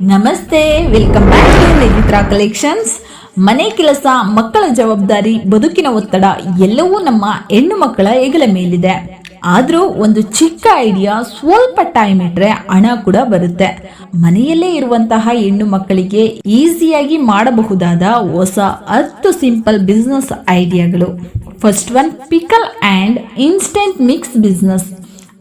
ನಮಸ್ತೆ welcome back to Netra collections ಮನೆ ಕೆಲಸ, ಮಕ್ಕಳ ಜವಾಬ್ದಾರಿ, ಬದುಕಿನ ಒತ್ತಡ ಎಲ್ಲವೂ ನಮ್ಮ ಹೆಣ್ಣು ಮಕ್ಕಳ ಹೆಗಲ ಮೇಲಿದೆ. ಆದರೂ ಒಂದು ಚಿಕ್ಕ ಐಡಿಯಾ ಸ್ವಲ್ಪ ಟೈಮ್ ಇಟ್ರೆ ಹಣ ಕೂಡ ಬರುತ್ತೆ. ಮನೆಯಲ್ಲೇ ಇರುವಂತಹ ಹೆಣ್ಣು ಮಕ್ಕಳಿಗೆ ಈಸಿಯಾಗಿ ಮಾಡಬಹುದಾದ ಹೊಸ ಹತ್ತು simple business ಐಡಿಯಾಗಳು first one pickle and instant mix business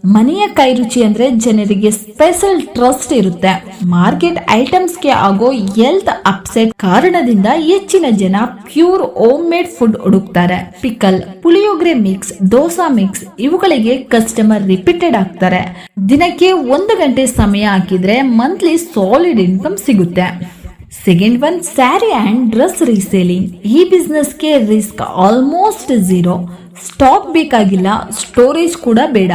ಮನೆಯ ಕೈ ರುಚಿ ಅಂದ್ರೆ ಜನರಿಗೆ ಸ್ಪೆಷಲ್ ಟ್ರಸ್ಟ್ ಇರುತ್ತೆ. ಮಾರ್ಕೆಟ್ ಐಟಮ್ಸ್ಗೆ ಆಗೋ ಹೆಲ್ತ್ ಅಪ್ಸೆಟ್ ಕಾರಣದಿಂದ ಹೆಚ್ಚಿನ ಜನ pure home made food ಹುಡುಕ್ತಾರೆ. Pickle puliyogare mix dosa mix ಇವುಗಳಿಗೆ ಕಸ್ಟಮರ್ ರಿಪೀಟೆಡ್ ಆಗ್ತಾರೆ. ದಿನಕ್ಕೆ ಒಂದು ಗಂಟೆ ಸಮಯ ಹಾಕಿದ್ರೆ ಮಂತ್ಲಿ ಸಾಲಿಡ್ ಇನ್ಕಮ್ ಸಿಗುತ್ತೆ. Second one sari and dress reselling ಈ ಬಿಸ್ನೆಸ್ಗೆ ರಿಸ್ಕ್ ಆಲ್ಮೋಸ್ಟ್ ಝೀರೋ ಸ್ಟಾಕ್ ಬೇಕಾಗಿಲ್ಲ ಸ್ಟೋರೇಜ್ ಕೂಡ ಬೇಡ.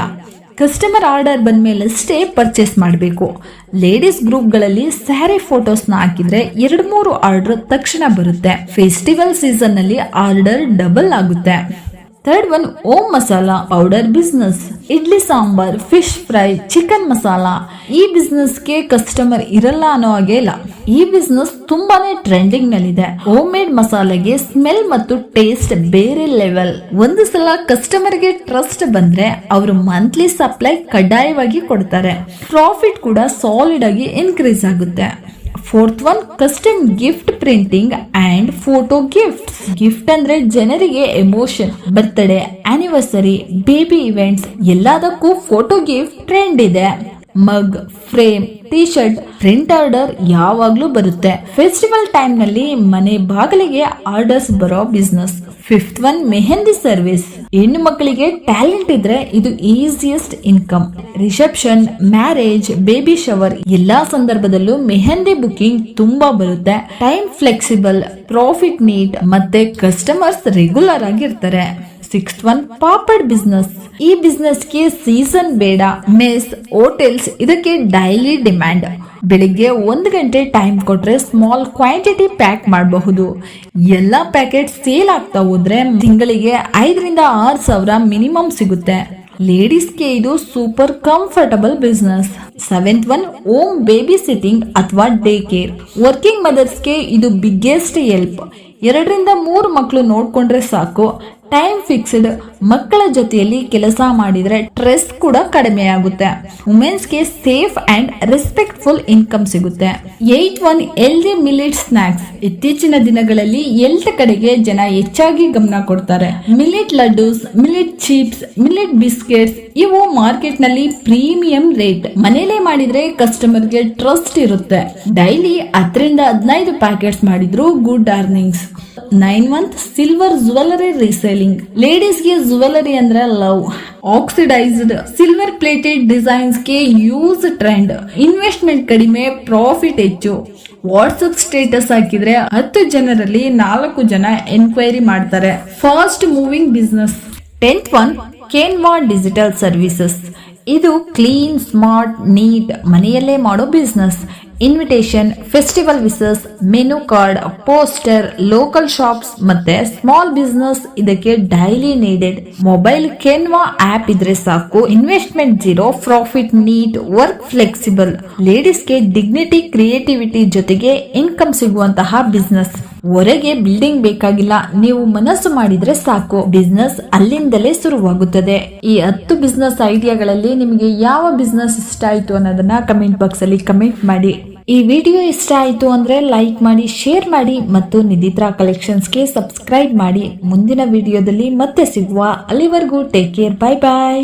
ಕಸ್ಟಮರ್ ಆರ್ಡರ್ ಬಂದ ಅಷ್ಟೇ ಪರ್ಚೇಸ್ ಮಾಡಬೇಕು. ಲೇಡೀಸ್ ಗ್ರೂಪ್ಗಳಲ್ಲಿ ಸ್ಯಾರಿ ಫೋಟೋಸ್ನ ಹಾಕಿದ್ರೆ ಎರಡು ಮೂರು ಆರ್ಡರ್ ತಕ್ಷಣ ಬರುತ್ತೆ. ಫೆಸ್ಟಿವಲ್ ಸೀಸನ್ನಲ್ಲಿ ಆರ್ಡರ್ ಡಬಲ್ ಆಗುತ್ತೆ. Third one home masala powder business idli sambar fish fry chicken masala ಈ ಬಿಸ್ನೆಸ್ಗೆ ಕಸ್ಟಮರ್ ಇರಲ್ಲ ಅನ್ನೋ ಹಾಗೆ ಇಲ್ಲ. ಈ ಬಿಸ್ನೆಸ್ ತುಂಬಾನೇ ಟ್ರೆಂಡಿಂಗ್ ನಲ್ಲಿದೆ. ಹೋಮ್ ಮೇಡ್ ಮಸಾಲೆಗೆ ಸ್ಮೆಲ್ ಮತ್ತು ಟೇಸ್ಟ್ ಬೇರೆ ಲೆವೆಲ್ ಒಂದು ಸಲ ಕಸ್ಟಮರ್ಗೆ ಟ್ರಸ್ಟ್ ಬಂದ್ರೆ ಅವರು ಮಂತ್ಲಿ ಸಪ್ಲೈ ಕಡ್ಡಾಯವಾಗಿ ಕೊಡ್ತಾರೆ. ಪ್ರಾಫಿಟ್ ಕೂಡ ಸಾಲಿಡ್ ಆಗಿ ಇನ್ಕ್ರೀಸ್ ಆಗುತ್ತೆ. Fourth one custom gift printing and photo gift gift ಅಂದ್ರೆ ಜನರಿಗೆ emotion birthday anniversary baby events ಎಲ್ಲದಕ್ಕೂ ಫೋಟೋ ಗಿಫ್ಟ್ ಟ್ರೆಂಡ್ ಇದೆ. Mug frame T shirt print order ಯಾವಾಗ್ಲೂ ಬರುತ್ತೆ. ಫೆಸ್ಟಿವಲ್ ಟೈಮ್ನಲ್ಲಿ ಮನೆ ಬಾಗಿಲಿಗೆ ಆರ್ಡರ್ಸ್ ಬರೋ business fifth one mehndi service ಹೆಣ್ಣು ಮಕ್ಕಳಿಗೆ ಟ್ಯಾಲೆಂಟ್ ಇದ್ರೆ ಇದು easiest income reception marriage baby shower ಎಲ್ಲಾ ಸಂದರ್ಭದಲ್ಲೂ ಮೆಹಂದಿ ಬುಕಿಂಗ್ ತುಂಬಾ ಬರುತ್ತೆ. ಟೈಮ್ ಫ್ಲೆಕ್ಸಿಬಲ್ ಪ್ರಾಫಿಟ್ ನೀಟ್ ಮತ್ತೆ ಕಸ್ಟಮರ್ಸ್ ರೆಗ್ಯುಲರ್ ಆಗಿರ್ತಾರೆ. Sixth one papad business. ಈ ಬಿಸ್ನೆಸ್ಗೆ ಸೀಸನ್ ಬೇಡ. ಮೆಸ್, ಹೋಟೆಲ್ಸ್, ಇದಕ್ಕೆ ಡೈಲಿ ಡಿಮ್ಯಾಂಡ್. ಬೆಳಿಗ್ಗೆ ಒಂದು ಗಂಟೆ ಟೈಮ್ ಕೊಟ್ರೆ ಸ್ಮಾಲ್ ಕ್ವಾಂಟಿಟಿ ಪ್ಯಾಕ್ ಮಾಡಬಹುದು. ಎಲ್ಲ ಪ್ಯಾಕೆಟ್ ಸೇಲ್ ಆಗ್ತಾ ಹೋದ್ರೆ ತಿಂಗಳಿಗೆ ಐದರಿಂದ ಆರು ಸಾವಿರ ಮಿನಿಮಮ್ ಸಿಗುತ್ತೆ. ಲೇಡೀಸ್ಗೆ ಇದು super comfortable business. Seventh one home baby sitting ಅಥವಾ ಡೇ ಕೇರ್ ವರ್ಕಿಂಗ್ ಮದರ್ಸ್ಗೆ ಇದು ಬಿಗ್ಗೆಸ್ಟ್ ಹೆಲ್ಪ್. ಎರಡರಿಂದ ಮೂರು ಮಕ್ಕಳು ನೋಡ್ಕೊಂಡ್ರೆ ಸಾಕು. ಟೈಮ್ ಫಿಕ್ಸ್ಡ್ ಮಕ್ಕಳ ಜೊತೆಯಲ್ಲಿ ಕೆಲಸ ಮಾಡಿದ್ರೆ ಸ್ಟ್ರೆಸ್ ಕೂಡ ಕಡಿಮೆ ಆಗುತ್ತೆ. ವುಮೆನ್ಸ್ಗೆ ಸೇಫ್ ಅಂಡ್ ರೆಸ್ಪೆಕ್ಟ್ಫುಲ್ ಇನ್ಕಮ್ ಸಿಗುತ್ತೆ. Eight one healthy millet snacks ಇತ್ತೀಚಿನ ದಿನಗಳಲ್ಲಿ ಎಲ್ತ್ ಕಡೆಗೆ ಜನ ಹೆಚ್ಚಾಗಿ ಗಮನ ಕೊಡ್ತಾರೆ. Millet laddoos millet chips millet biscuits ಇವು ಮಾರ್ಕೆಟ್ನಲ್ಲಿ ಪ್ರೀಮಿಯಂ ರೇಟ್. ಮನೇಲೆ ಮಾಡಿದ್ರೆ ಕಸ್ಟಮರ್ಗೆ ಟ್ರಸ್ಟ್ ಇರುತ್ತೆ. ಡೈಲಿ ಹತ್ತರಿಂದ ಹದಿನೈದು ಪ್ಯಾಕೆಟ್ಸ್ ಮಾಡಿದ್ರು good earnings nine month silver jewellery reselling ಲೇಡೀಸ್ಗೆ jewellery ಅಂದ್ರೆ ಲವ್ ಆಕ್ಸಿಡೈಸ್ಡ್ ಸಿಲ್ವರ್ ಪ್ಲೇಟೆಡ್ ಡಿಸೈನ್ಸ್ಗೆ ಯೂಸ್ ಟ್ರೆಂಡ್ ಇನ್ವೆಸ್ಟ್ಮೆಂಟ್ ಕಡಿಮೆ ಪ್ರಾಫಿಟ್ ಹೆಚ್ಚು. ವಾಟ್ಸಪ್ ಸ್ಟೇಟಸ್ ಹಾಕಿದ್ರೆ ಹತ್ತು ಜನರಲ್ಲಿ ನಾಲ್ಕು ಜನ ಎನ್ಕ್ವೈರಿ ಮಾಡ್ತಾರೆ. Fast moving business tenth one Canva digital services ಇದು ಕ್ಲೀನ್ ಸ್ಮಾರ್ಟ್ ನೀಟ್ ಮನೆಯಲ್ಲೇ ಮಾಡೋ business invitation festival wishes menu card poster local shops ಮತ್ತೆ ಸ್ಮಾಲ್ ಬಿಸ್ನೆಸ್ ಇದಕ್ಕೆ daily needed mobile Canva app ಇದ್ರೆ ಸಾಕು. Investment zero profit neat work flexible ಲೇಡೀಸ್ಗೆ dignity creativity ಜೊತೆಗೆ income ಸಿಗುವಂತಹ business ಹೊರಗೆ ಬಿಲ್ಡಿಂಗ್ ಬೇಕಾಗಿಲ್ಲ. ನೀವು ಮನಸ್ಸು ಮಾಡಿದ್ರೆ ಸಾಕು. ಬಿಸ್ನೆಸ್ ಅಲ್ಲಿಂದಲೇ ಶುರುವಾಗುತ್ತದೆ. ಈ ಹತ್ತು ಬಿಸ್ನೆಸ್ ಐಡಿಯಾಗಳಲ್ಲಿ ನಿಮಗೆ ಯಾವ ಬಿಸ್ನೆಸ್ ಇಷ್ಟ ಆಯ್ತು ಅನ್ನೋದನ್ನ ಕಮೆಂಟ್ ಬಾಕ್ಸ್ ಅಲ್ಲಿ ಕಮೆಂಟ್ ಮಾಡಿ. ಈ ವಿಡಿಯೋ ಇಷ್ಟ ಆಯಿತು ಅಂದರೆ ಲೈಕ್ ಮಾಡಿ, ಶೇರ್ ಮಾಡಿ ಮತ್ತು ನಿಧಿತ್ರಾ ಕಲೆಕ್ಷನ್ಸ್ಗೆ ಸಬ್ಸ್ಕ್ರೈಬ್ ಮಾಡಿ. ಮುಂದಿನ ವಿಡಿಯೋದಲ್ಲಿ ಮತ್ತೆ ಸಿಗುವ. ಅಲ್ಲಿವರೆಗೂ ಟೇಕ್ ಕೇರ್. ಬಾಯ್ ಬಾಯ್.